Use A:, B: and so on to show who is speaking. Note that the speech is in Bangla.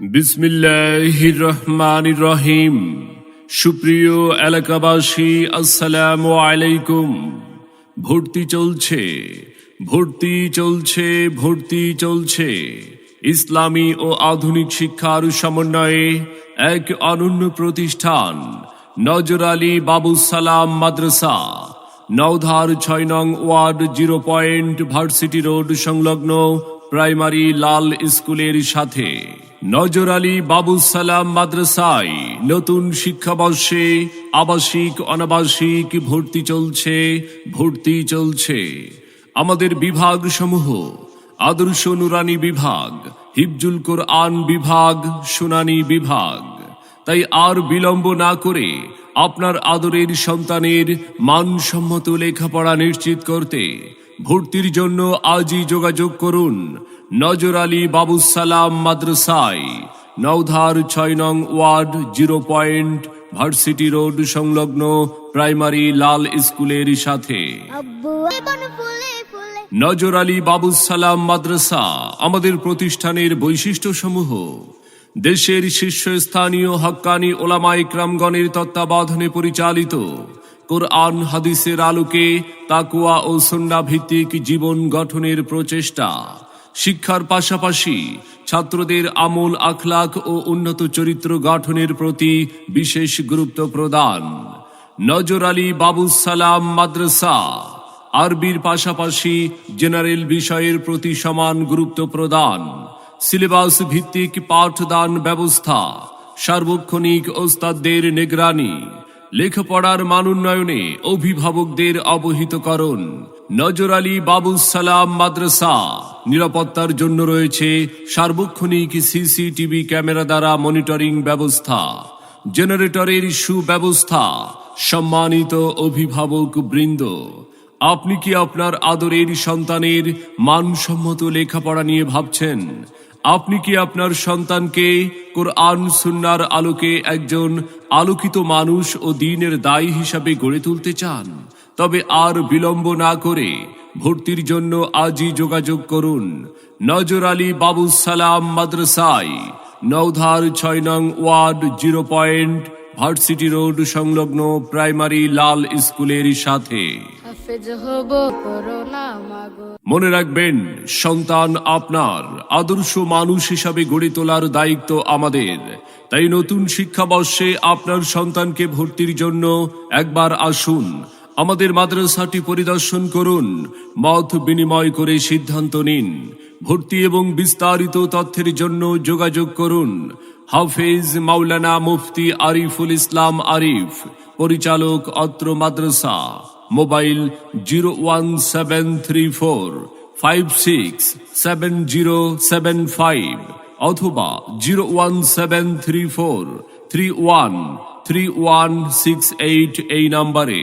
A: বিসমিল্লাহির রহমানির রহিম সুপ্রিয় এলাকাবাসী, আসসালামু আলাইকুম। ভর্তি চলছে ভর্তি চলছে ভর্তি চলছে। ইসলামী ও আধুনিক শিক্ষার সমন্বয়ে এক অনন্য প্রতিষ্ঠান, নজর আলী বাবু সালাম মাদ্রাসা। নওধার ছয় নং ward zero point varsity road সংলগ্ন প্রাইমারি লাল স্কুলের সাথে। নজর আলী বাবু সালাম মাদ্রাসায় নতুন শিক্ষাবর্ষে আবাসিক, অনাবাসিক ভর্তি চলছে ভর্তি চলছে। আমাদের বিভাগ সমূহ আদর্শ নুরানি বিভাগ, হিফজুল কোরআন বিভাগ শুনানি বিভাগ। তাই আর বিলম্ব না করে আপনার আদরের সন্তানের মানসম্মত লেখাপড়া নিশ্চিত করতে ভর্তির জন্য আজই যোগাযোগ করুন নজর আলী বাবু সালাম মাদ্রাসায় নওধার ছয় নং ward zero point varsity road সংলগ্ন প্রাইমারি লাল স্কুলের সাথে। নজর আলী বাবু সালাম মাদ্রাসা আমাদের প্রতিষ্ঠানের বৈশিষ্ট্য সমূহ দেশের শীর্ষস্থানীয় হক্কানি ওলামাই ক্রামগণের তত্ত্বাবধানে পরিচালিত কোরআন হাদিসের আলোকে তাকুয়া ও সন্না ভিত্তিক জীবন গঠনের প্রচেষ্টা। শিক্ষার পাশাপাশি ছাত্রদের আমল আখলাক ও উন্নত চরিত্র গঠনের প্রতি বিশেষ গুরুত্ব প্রদান। নজর আলী বাবু সালাম মাদ্রাসা, আরবির পাশাপাশি জেনারেল বিষয়ের প্রতি সমান গুরুত্ব প্রদান। সিলেবাস ভিত্তিক পাঠদান ব্যবস্থা, সার্বক্ষণিক ওস্তাদদের নিগরানি, লেখাপড়ার মান উন্নয়নে অভিভাবকদের অবহিতকরণ নজর আলী সালাম মাদ্রাসা। নিরাপত্তার জন্য রয়েছে সার্বক্ষণিক সিসিটিভি ক্যামেরা দ্বারা মনিটরিং ব্যবস্থা। জেনারেটরের সুব্যবস্থা। সম্মানিত অভিভাবক বৃন্দ, আপনি কি আপনার আদরের সন্তানের মানসম্মত লেখাপড়া নিয়ে ভাবছেন? আপনি কি আপনার সন্তানকে কোরআন সুন্নার আলোকে একজন আলোকিত মানুষ ও দিনের দায়ী হিসাবে গড়ে তুলতে চান? তবে আর বিলম্ব না করে ভর্তির জন্য আজই যোগাযোগ করুন নজর আলী বাবু সালাম মাদ্রাসায় নওধার ছয় নং ward zero point varsity road সংলগ্ন প্রাইমারি লাল স্কুলের সাথে। মনে রাখবেন সন্তান আপনার আদর্শ মানুষ হিসাবে গড়ে তোলার দায়িত্ব আমাদের। তাই নতুন শিক্ষাবর্ষে আপনার সন্তানকে ভর্তির জন্য একবার আসুন আমাদের মাদ্রাসাটি পরিদর্শন করুন, মত বিনিময় করে সিদ্ধান্ত নিন, ভর্তি এবং বিস্তারিত তথ্যের জন্য যোগাযোগ করুন। হাফেজ মাওলানা মুফতি আরিফুল ইসলাম আরিফ, পরিচালক অত্র মাদ্রাসা, mobile zero one seven three four five six seven zero seven five অথবা zero one seven three four three one three one six eight এই নাম্বারে।